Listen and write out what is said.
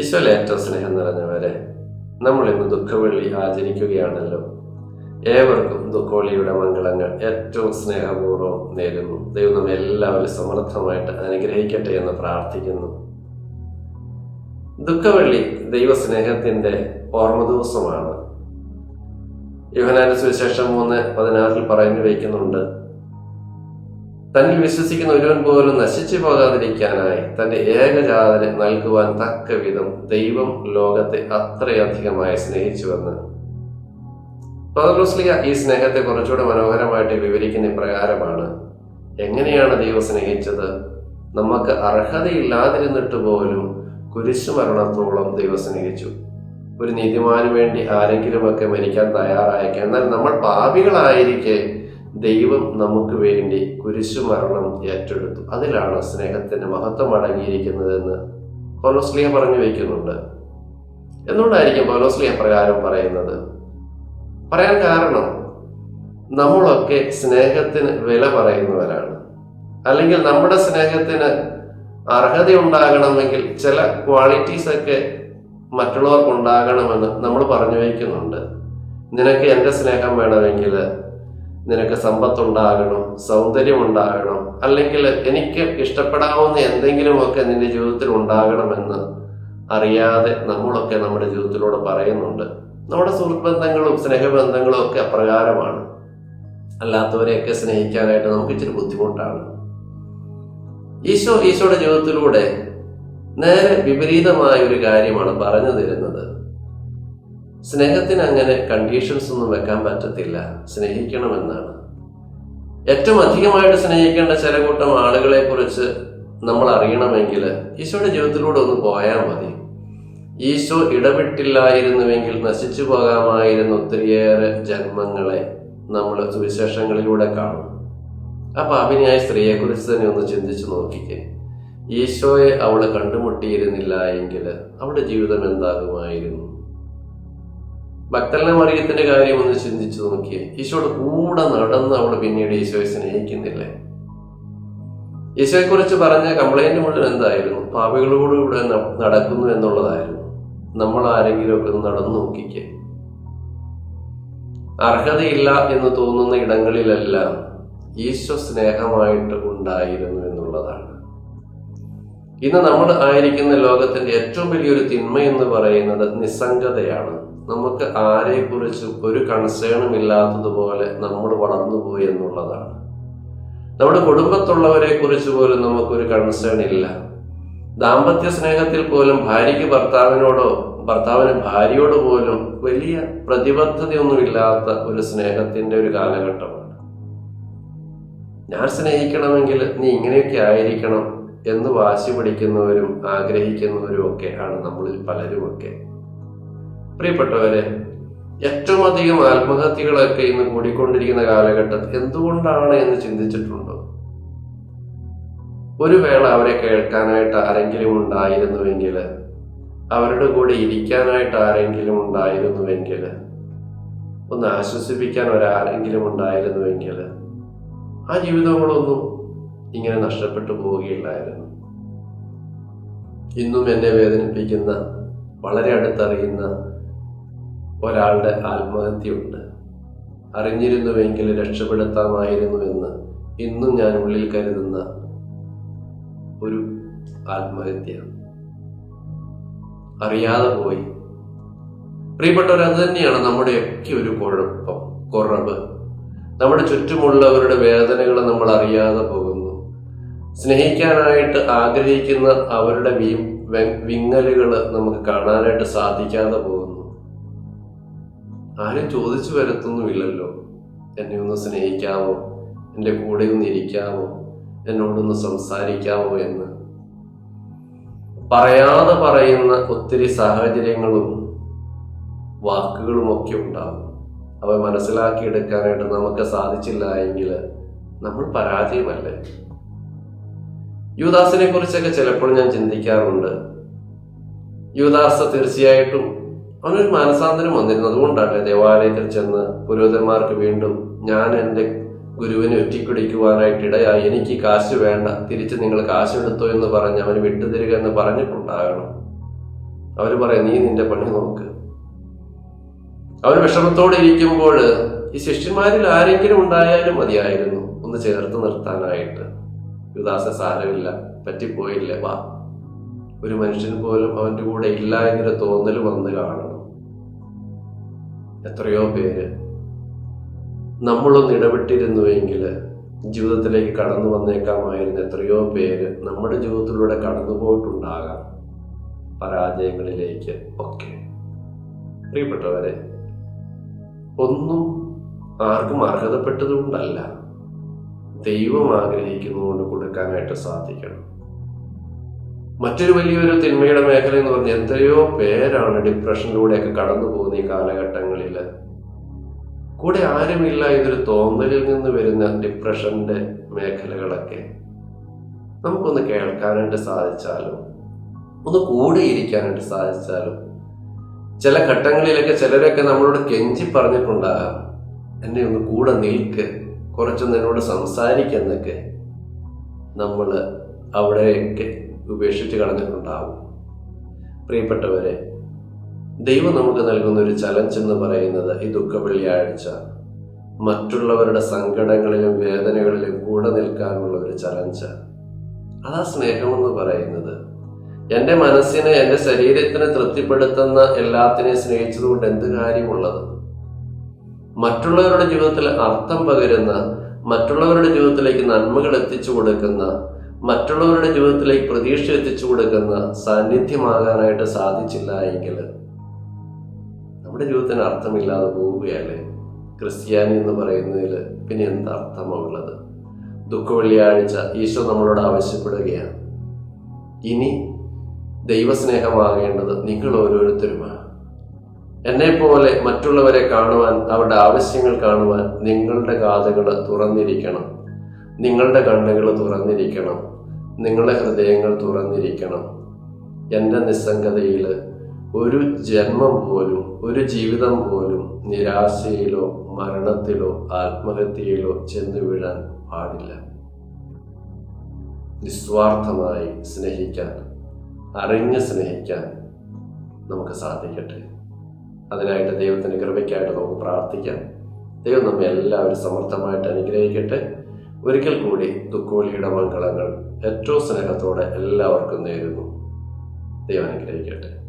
ഈശോയിൽ ഏറ്റവും സ്നേഹം നിറഞ്ഞവരെ നമ്മൾ ഇന്ന് ദുഃഖവെള്ളി ആചരിക്കുകയാണല്ലോ. ഏവർക്കും ദുഃഖവെള്ളിയുടെ മംഗളങ്ങൾ ഏറ്റവും സ്നേഹപൂർവം നേരുന്നു. ദൈവം നമ്മെ എല്ലാവരും സമർത്ഥമായിട്ട് അനുഗ്രഹിക്കട്ടെ എന്ന് പ്രാർത്ഥിക്കുന്നു. ദുഃഖവെള്ളി ദൈവസ്നേഹത്തിന്റെ ഓർമ്മ ദിവസമാണ്. യോഹനാന്റെ സുവിശേഷം മൂന്ന് പതിനാറിൽ പറഞ്ഞു വയ്ക്കുന്നുണ്ട് തന്നിൽ വിശ്വസിക്കുന്ന ഒരുവൻ പോലും നശിച്ചു പോകാതിരിക്കാനായി തന്റെ ഏകജാതനെ നൽകുവാൻ തക്ക വിധം ദൈവം ലോകത്തെ അത്രയധികമായി സ്നേഹിച്ചുവെന്ന്. പൗലോസ്ലിയ ഈ സ്നേഹത്തെ കുറച്ചുകൂടെ മനോഹരമായിട്ട് വിവരിക്കുന്ന പ്രകാരമാണ് എങ്ങനെയാണ് ദൈവം സ്നേഹിച്ചത്? നമുക്ക് അർഹതയില്ലാതിരുന്നിട്ട് പോലും കുരിശുമരണത്തോളം ദൈവം സ്നേഹിച്ചു. ഒരു നീതിമാനു വേണ്ടി ആരെങ്കിലുമൊക്കെ മരിക്കാൻ തയ്യാറായേക്കാം. എന്നാൽ നമ്മൾ പാപികളായിരിക്കെ ദൈവം നമുക്ക് വേണ്ടി കുരിശുമരണം ഏറ്റെടുത്തു. അതിലാണ് സ്നേഹത്തിന്റെ മഹത്വം അടങ്ങിയിരിക്കുന്നതെന്ന് പൗലോസ്ലിയ പറഞ്ഞു വയ്ക്കുന്നുണ്ട് എന്തുകൊണ്ടായിരിക്കും പൗലോസ്ലിയ പ്രകാരം പറയുന്നത്? പറയാൻ കാരണം നമ്മളൊക്കെ സ്നേഹത്തിന് വില പറയുന്നവരാണ്. അല്ലെങ്കിൽ നമ്മുടെ സ്നേഹത്തിന് അർഹത ഉണ്ടാകണമെങ്കിൽ ചില ക്വാളിറ്റീസ് ഒക്കെ മറ്റുള്ളവർക്ക് ഉണ്ടാകണമെന്ന് നമ്മൾ പറഞ്ഞു വയ്ക്കുന്നുണ്ട് നിനക്ക് എന്റെ സ്നേഹം വേണമെങ്കിൽ നിനക്ക് സമ്പത്തുണ്ടാകണം സൗന്ദര്യം ഉണ്ടാകണം അല്ലെങ്കിൽ എനിക്ക് ഇഷ്ടപ്പെടാവുന്ന എന്തെങ്കിലുമൊക്കെ നിന്റെ ജീവിതത്തിൽ ഉണ്ടാകണമെന്ന് അറിയാതെ നമ്മളൊക്കെ നമ്മുടെ ജീവിതത്തിലൂടെ പറയുന്നുണ്ട്. നമ്മുടെ സുഹൃത്ത് ബന്ധങ്ങളും സ്നേഹബന്ധങ്ങളും ഒക്കെ അപ്രകാരമാണ്. അല്ലാത്തവരെയൊക്കെ സ്നേഹിക്കാനായിട്ട് നമുക്ക് ഇച്ചിരി ബുദ്ധിമുട്ടാണ്. ഈശോ ഈശോയുടെ ജീവിതത്തിലൂടെ നേരെ വിപരീതമായ ഒരു കാര്യമാണ് പറഞ്ഞു തരുന്നത്. സ്നേഹത്തിന് അങ്ങനെ കണ്ടീഷൻസ് ഒന്നും വെക്കാൻ പറ്റത്തില്ല. സ്നേഹിക്കണമെന്നാണ്. ഏറ്റവും അധികമായിട്ട് സ്നേഹിക്കേണ്ട ചില കൂട്ടം ആളുകളെ കുറിച്ച് നമ്മൾ അറിയണമെങ്കിൽ ഈശോയുടെ ജീവിതത്തിലൂടെ ഒന്ന് പോയാൽ മതി. ഈശോ ഇടപെട്ടില്ലായിരുന്നുവെങ്കിൽ നശിച്ചു പോകാമായിരുന്ന ഒത്തിരിയേറെ ജന്മങ്ങളെ നമ്മൾ സുവിശേഷങ്ങളിലൂടെ കാണും. ആ പാപിനിയായ സ്ത്രീയെക്കുറിച്ച് തന്നെ ഒന്ന് ചിന്തിച്ചു നോക്കിക്കേ. ഈശോയെ അവൾ കണ്ടുമുട്ടിയിരുന്നില്ല എങ്കിൽ അവളുടെ ജീവിതം എന്താകുമായിരുന്നു? ഭക്തലിനെ മറിയത്തിന്റെ കാര്യം ഒന്ന് ചിന്തിച്ചു നോക്കിയേ. ഈശോയുടെ കൂടെ നടന്ന് അവൾ പിന്നീട് ഈശോയെ സ്നേഹിക്കുന്നില്ലേ. ഈശോയെക്കുറിച്ച് പറഞ്ഞ കംപ്ലൈന്റ് മുഴുവൻ എന്തായിരുന്നു? പാവികളോട് ഇവിടെ നടക്കുന്നു എന്നുള്ളതായിരുന്നു. നമ്മൾ ആരെങ്കിലും ഒക്കെ ഒന്ന് നടന്നു നോക്കിക്കേ. അർഹതയില്ല എന്ന് തോന്നുന്ന ഇടങ്ങളിലെല്ലാം ഈശോ സ്നേഹമായിട്ട് ഉണ്ടായിരുന്നു എന്നുള്ളതാണ്. ഇന്ന് നമ്മൾ ആയിരിക്കുന്ന ലോകത്തിന്റെ ഏറ്റവും വലിയൊരു തിന്മ എന്ന് പറയുന്നത് നിസ്സംഗതയാണ്. നമുക്ക് ആരെക്കുറിച്ചും ഒരു കൺസേണും ഇല്ലാത്തതുപോലെ നമ്മൾ വളർന്നുപോയി എന്നുള്ളതാണ്. നമ്മുടെ കുടുംബത്തുള്ളവരെ കുറിച്ച് പോലും നമുക്കൊരു കൺസേൺ ഇല്ല. ദാമ്പത്യ സ്നേഹത്തിൽ പോലും ഭാര്യയ്ക്ക് ഭർത്താവിനോടോ ഭർത്താവിന് ഭാര്യയോട് പോലും വലിയ പ്രതിബദ്ധതയൊന്നുമില്ലാത്ത ഒരു സ്നേഹത്തിന്റെ ഒരു കാലഘട്ടമാണ് ഞാൻ സ്നേഹിക്കണമെങ്കിൽ നീ ഇങ്ങനെയൊക്കെ ആയിരിക്കണം എന്ന് വാശി പിടിക്കുന്നവരും ആഗ്രഹിക്കുന്നവരും ഒക്കെ ആണ് നമ്മളിൽ പലരുമൊക്കെ. പ്രിയപ്പെട്ടവരെ ഏറ്റവും അധികം ആത്മഹത്യകളൊക്കെ ഇന്ന് കൂടിക്കൊണ്ടിരിക്കുന്ന കാലഘട്ടം എന്തുകൊണ്ടാണ് എന്ന് ചിന്തിച്ചിട്ടുണ്ടോ? ഒരു വേള അവരെ കേൾക്കാനായിട്ട് ആരെങ്കിലും ഉണ്ടായിരുന്നുവെങ്കിൽ അവരുടെ കൂടെ ഇരിക്കാനായിട്ട് ആരെങ്കിലും ഉണ്ടായിരുന്നുവെങ്കിൽ ഒന്ന് ആശ്വസിപ്പിക്കാൻ ഒരാരെങ്കിലും ഉണ്ടായിരുന്നുവെങ്കിൽ ആ ജീവിതങ്ങളൊന്നും ഇങ്ങനെ നഷ്ടപ്പെട്ടു പോവുകയില്ലായിരുന്നു. ഇന്നും എന്നെ വേദനിപ്പിക്കുന്ന വളരെ അടുത്തറിയുന്ന ഒരാളുടെ ആത്മഹത്യയുണ്ട്. അറിഞ്ഞിരുന്നുവെങ്കിൽ രക്ഷപ്പെടുത്താമായിരുന്നു എന്ന് ഇന്നും ഞാൻ ഉള്ളിൽ കരുതുന്ന ഒരു ആത്മഹത്യ അറിയാതെ പോയി. പ്രിയപ്പെട്ടവർ അത് തന്നെയാണ് നമ്മുടെയൊക്കെ ഒരു കുഴപ്പം കുറവ്. നമ്മുടെ ചുറ്റുമുള്ളവരുടെ വേദനകൾ നമ്മൾ അറിയാതെ പോകുന്നു. സ്നേഹിക്കാനായിട്ട് ആഗ്രഹിക്കുന്ന അവരുടെ വിങ്ങലുകൾ നമുക്ക് കാണാനായിട്ട് സാധിക്കാതെ പോകുന്നു. ആരും ചോദിച്ചു വരത്തൊന്നുമില്ലല്ലോ. എന്നെ ഒന്ന് സ്നേഹിക്കാമോ? എന്റെ കൂടെ ഒന്ന് ഇരിക്കാമോ? എന്നോടൊന്ന് സംസാരിക്കാമോ എന്ന്. പറയാതെ പറയുന്ന ഒത്തിരി സാഹചര്യങ്ങളും വാക്കുകളും ഒക്കെ ഉണ്ടാകും അവ മനസ്സിലാക്കിയെടുക്കാനായിട്ട് നമുക്ക് സാധിച്ചില്ല എങ്കിൽ നമ്മൾ പരാജയമല്ലേ? യുവദാസിനെ കുറിച്ചൊക്കെ ചിലപ്പോൾ ഞാൻ ചിന്തിക്കാറുണ്ട്. യുവദാസ് തീർച്ചയായിട്ടും അവനൊരു മാനസാന്തരം വന്നിരുന്നു. അതുകൊണ്ടാണ് ദേവാലയത്തിൽ ചെന്ന് പുരോഹിതന്മാർക്ക് വീണ്ടും ഞാൻ എന്റെ ഗുരുവിനെ ഒറ്റിക്കുടിക്കുവാനായിട്ട് ഇടയായി. എനിക്ക് കാശ് വേണ്ട. തിരിച്ച് നിങ്ങൾ കാശെടുത്തോ എന്ന് പറഞ്ഞ് അവന് വിട്ടുതരിക എന്ന് പറഞ്ഞിട്ടുണ്ടാകണം. അവർ പറയാം നീ നിന്റെ പണി നോക്ക്. അവർ വിഷമത്തോടെ ഇരിക്കുമ്പോൾ ഈ ശിഷ്യന്മാരിൽ ആരെങ്കിലും ഉണ്ടായാലും മതിയായിരുന്നു. ഒന്ന് ചേർത്ത് നിർത്താനായിട്ട്. യുദാസ സാരമില്ല. പറ്റിപ്പോയില്ല. വാ. ഒരു മനുഷ്യൻ പോലും അവന്റെ കൂടെ ഇല്ല എന്നൊരു തോന്നൽ വന്ന് കാണണം എത്രയോ പേര് നമ്മളൊന്ന് ഇടപെട്ടിരുന്നുവെങ്കിൽ ജീവിതത്തിലേക്ക് കടന്നു വന്നേക്കാമായിരുന്ന. എത്രയോ പേര് നമ്മുടെ ജീവിതത്തിലൂടെ കടന്നു പോയിട്ടുണ്ടാകാം പരാജയങ്ങളിലേക്ക് ഒക്കെ. പ്രിയപ്പെട്ടവരെ ഒന്നും ആർക്കും അർഹതപ്പെട്ടതുകൊണ്ടല്ല ദൈവം ആഗ്രഹിക്കുന്നതുകൊണ്ട് കൊടുക്കാനായിട്ട് സാധിക്കണം. മറ്റൊരു വലിയൊരു തിന്മയുടെ മേഖല എന്ന് പറഞ്ഞ എത്രയോ പേരാണ് ഡിപ്രഷനിലൂടെയൊക്കെ കടന്നു പോകുന്ന ഈ കാലഘട്ടങ്ങളിൽ കൂടെ ആരുമില്ല ഇതൊരു തോന്നലിൽ നിന്ന് വരുന്ന ഡിപ്രഷന്റെ മേഖലകളൊക്കെ. നമുക്കൊന്ന് കേൾക്കാനായിട്ട് സാധിച്ചാലും ഒന്ന് കൂടെ ഇരിക്കാനായിട്ട് സാധിച്ചാലും ചില ഘട്ടങ്ങളിലൊക്കെ ചിലരൊക്കെ നമ്മളോട് കെഞ്ചി പറഞ്ഞിട്ടുണ്ടാകാം എന്നെ ഒന്ന് കൂടെ നിൽക്ക് കുറച്ചൊന്ന് എന്നോട് സംസാരിക്കുന്നൊക്കെ നമ്മൾ അവിടെയൊക്കെ ഉപേക്ഷിച്ച് കളഞ്ഞിട്ടുണ്ടാവും പ്രിയപ്പെട്ടവരെ ദൈവം നമുക്ക് നൽകുന്ന ഒരു ചലഞ്ച് എന്ന് പറയുന്നത് ഈ ദുഃഖ വെള്ളിയാഴ്ച. മറ്റുള്ളവരുടെ സങ്കടങ്ങളിലും വേദനകളിലും കൂടെ നിൽക്കാനുള്ള ഒരു ചലഞ്ച് അതാ സ്നേഹമെന്ന് പറയുന്നത്. എന്റെ മനസ്സിനെ എന്റെ ശരീരത്തിനെ തൃപ്തിപ്പെടുത്തുന്ന എല്ലാത്തിനെയും സ്നേഹിച്ചതുകൊണ്ട് എന്ത് കാര്യമുള്ളത്? മറ്റുള്ളവരുടെ ജീവിതത്തിൽ അർത്ഥം പകരുന്ന മറ്റുള്ളവരുടെ ജീവിതത്തിലേക്ക് നന്മകൾ എത്തിച്ചു കൊടുക്കുന്ന മറ്റുള്ളവരുടെ ജീവിതത്തിലേക്ക് പ്രതീക്ഷ എത്തിച്ചു കൊടുക്കുന്ന സാന്നിധ്യമാകാനായിട്ട് സാധിച്ചില്ല എങ്കിൽ നമ്മുടെ ജീവിതത്തിന് അർത്ഥമില്ലാതെ പോവുകയല്ലേ ക്രിസ്ത്യാനി എന്ന് പറയുന്നതിൽ പിന്നെ എന്ത് അർത്ഥമുള്ളത്? ദുഃഖ വെള്ളിയാഴ്ച ഈശോ നമ്മളോട് ആവശ്യപ്പെടുകയാണ്. ഇനി ദൈവസ്നേഹമാകേണ്ടത് നിങ്ങൾ ഓരോരുത്തരുമാണ്. എന്നെ പോലെ മറ്റുള്ളവരെ കാണുവാൻ അവരുടെ ആവശ്യങ്ങൾ കാണുവാൻ നിങ്ങളുടെ കാതുകൾ തുറന്നിരിക്കണം. നിങ്ങളുടെ കണ്ണുകൾ തുറന്നിരിക്കണം. നിങ്ങളുടെ ഹൃദയങ്ങൾ തുറന്നിരിക്കണം. എന്റെ നിസ്സംഗതയിൽ ഒരു ജന്മം പോലും ഒരു ജീവിതം പോലും നിരാശയിലോ മരണത്തിലോ ആത്മഹത്യയിലോ ചെന്നു വീഴാൻ പാടില്ല. നിസ്വാർത്ഥമായി സ്നേഹിക്കാൻ അറിഞ്ഞ് സ്നേഹിക്കാൻ നമുക്ക് സാധിക്കട്ടെ. അതിനായിട്ട് ദൈവത്തിന്റെ കൃപയ്ക്കായിട്ട് നമുക്ക് പ്രാർത്ഥിക്കാം. ദൈവം നമ്മെ എല്ലാവരും സമർത്ഥമായിട്ട് അനുഗ്രഹിക്കട്ടെ. ഒരിക്കൽ കൂടി ദുഃഖോളിയുടെ മംഗളങ്ങൾ ഏറ്റവും സ്നേഹത്തോടെ എല്ലാവർക്കും നേരുന്നു. ദൈവം അനുഗ്രഹിക്കട്ടെ.